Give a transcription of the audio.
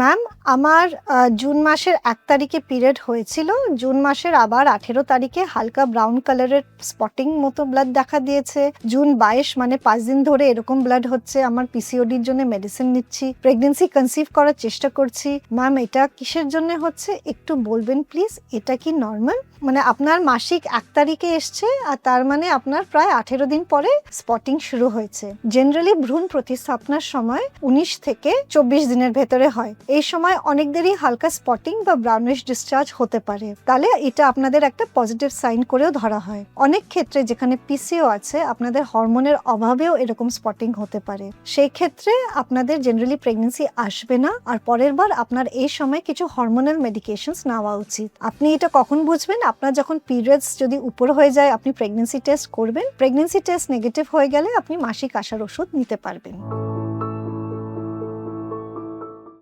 Ma'am আমার June মাসের এক তারিখে পিরিয়ড হয়েছিল। জুন মাসের আবার আঠেরো তারিখে হালকা ব্রাউন কালারের স্পটিং মতো ব্লাড দেখা দিয়েছে। জুন বাইশ মানে পাঁচ দিন ধরে এরকম ব্লাড হচ্ছে। আমার পিসিওডির জন্য মেডিসিন নিচ্ছি। প্রেগনেন্সি কনসিভ করার চেষ্টা করছি। ম্যাম এটা কিসের জন্য হচ্ছে? একটু বলবেন প্লিজ এটা কি নর্মাল মানে আপনার মাসিক এক তারিখে এসছে আর তার মানে আপনার প্রায় আঠেরো দিন পরে স্পটিং শুরু হয়েছে। জেনারেলি ভ্রূণ প্রতিস্থাপনার সময় উনিশ থেকে চব্বিশ দিনের ভেতরে হয়। এই সময় অনেকদেরই হালকা স্পটিং বা ব্রাউনিশ ডিসচার্জ হতে পারে। তাহলে এটা আপনাদের একটা পজিটিভ সাইন করেও ধরা হয়। অনেক ক্ষেত্রে যেখানে পিসিও আছে, আপনাদের হরমোনের অভাবেও এরকম স্পটিং হতে পারে। সেই ক্ষেত্রে আপনাদের জেনারেলি প্রেগনেন্সি আসবে না, আর পরের বার আপনার এই সময় কিছু হরমোনাল মেডিকেশনস নেওয়া উচিত। আপনি এটা কখন বুঝবেন? আপনার যখন পিরিয়ডস যদি উপর হয়ে যায়, আপনি প্রেগনেন্সি টেস্ট করবেন। প্রেগনেন্সি টেস্ট নেগেটিভ হয়ে গেলে আপনি মাসিক আসার ওষুধ নিতে পারবেন।